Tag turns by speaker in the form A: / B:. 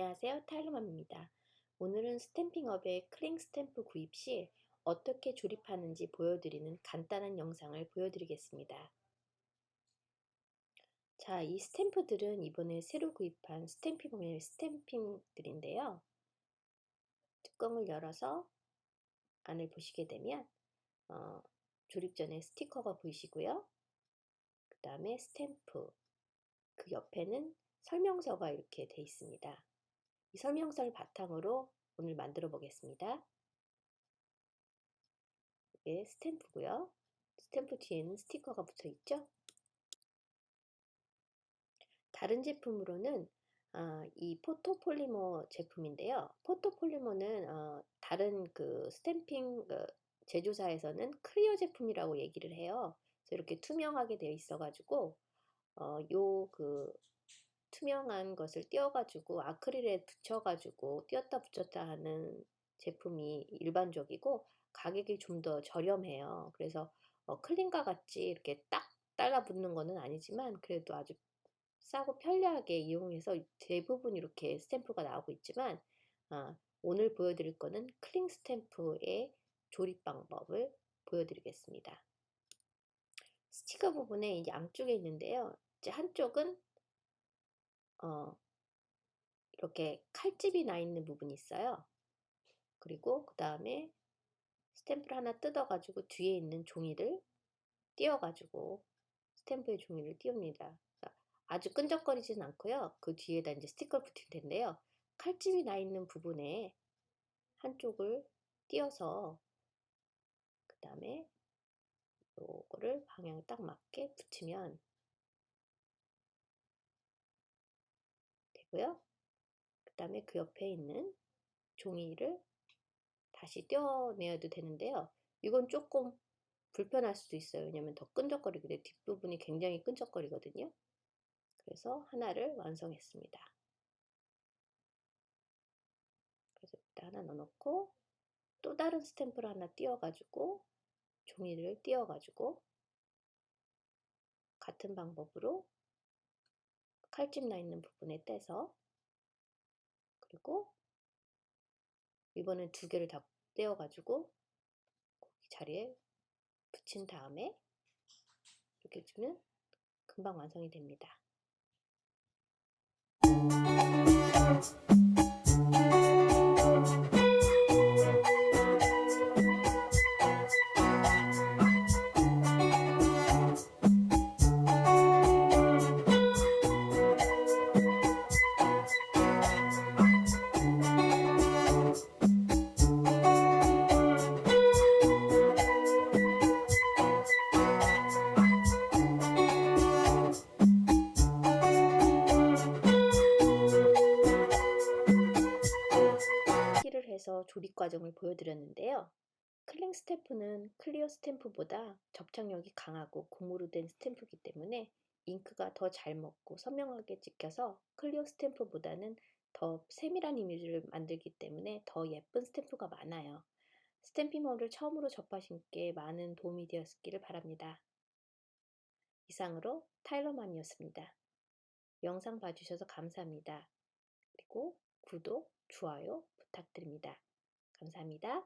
A: 안녕하세요. 타일러맘입니다. 오늘은 스탬핑업의 클링 스탬프 구입 시 어떻게 조립하는지 보여드리는 간단한 영상을 보여드리겠습니다. 자, 이 스탬프들은 이번에 새로 구입한 스탬핑업의 스탬핑들인데요. 뚜껑을 열어서 안을 보시게 되면 어, 조립 전에 스티커가 보이시고요. 그 다음에 스탬프, 그 옆에는 설명서가 이렇게 돼 있습니다. 이 설명서를 바탕으로 오늘 만들어 보겠습니다. 이게 스탬프고요. 스탬프 뒤에는 스티커가 붙어 있죠. 다른 제품으로는 어, 이 포토폴리머 제품인데요. 포토폴리머는 어, 다른 그 스탬핑 그 제조사에서는 클리어 제품이라고 얘기를 해요. 그래서 이렇게 투명하게 되어 있어가지고 어, 요그 투명한 것을 띄어가지고 아크릴에 붙여가지고 띄었다 붙였다 하는 제품이 일반적이고 가격이 좀 더 저렴해요. 그래서 어, 클린과 같이 이렇게 딱 달라붙는 것은 아니지만 그래도 아주 싸고 편리하게 이용해서 대부분 이렇게 스탬프가 나오고 있지만 어, 오늘 보여드릴 거는 클링 스탬프의 조립 방법을 보여드리겠습니다. 스티커 부분에 양쪽에 있는데요. 이제 한쪽은 어, 이렇게 칼집이 나 있는 부분이 있어요. 그리고 그 다음에 스탬프를 하나 뜯어가지고 뒤에 있는 종이를 띄워가지고 스탬프의 종이를 띄웁니다. 아주 끈적거리진 않고요. 그 뒤에다 이제 스티커를 붙일 텐데요. 칼집이 나 있는 부분에 한쪽을 띄어서 그 다음에 요거를 방향 딱 맞게 붙이면 되고요. 그 다음에 그 옆에 있는 종이를 다시 떼어내야도 되는데요. 이건 조금 불편할 수도 있어요. 왜냐면 더 끈적거리게 돼. 뒷부분이 굉장히 끈적거리거든요. 그래서 하나를 완성했습니다. 그래서 일단 하나 넣어놓고 또 다른 스탬프를 하나 띄워가지고 종이를 띄워가지고 같은 방법으로 칼집 나 있는 부분에 떼서 그리고 이번엔 두 개를 다 떼어 가지고 거기 자리에 붙인 다음에 이렇게 주면 금방 완성이 됩니다. 조립 과정을 보여드렸는데요. 클링 스탬프는 클리어 스탬프보다 접착력이 강하고 고무로 된 스탬프이기 때문에 잉크가 더 잘 먹고 선명하게 찍혀서 클리어 스탬프보다는 더 세밀한 이미지를 만들기 때문에 더 예쁜 스탬프가 많아요. 스탬핑몰을 처음으로 접하신 게 많은 도움이 되었기를 바랍니다. 이상으로 타일러맘이었습니다. 영상 봐주셔서 감사합니다. 그리고 구독, 좋아요 부탁드립니다. 감사합니다.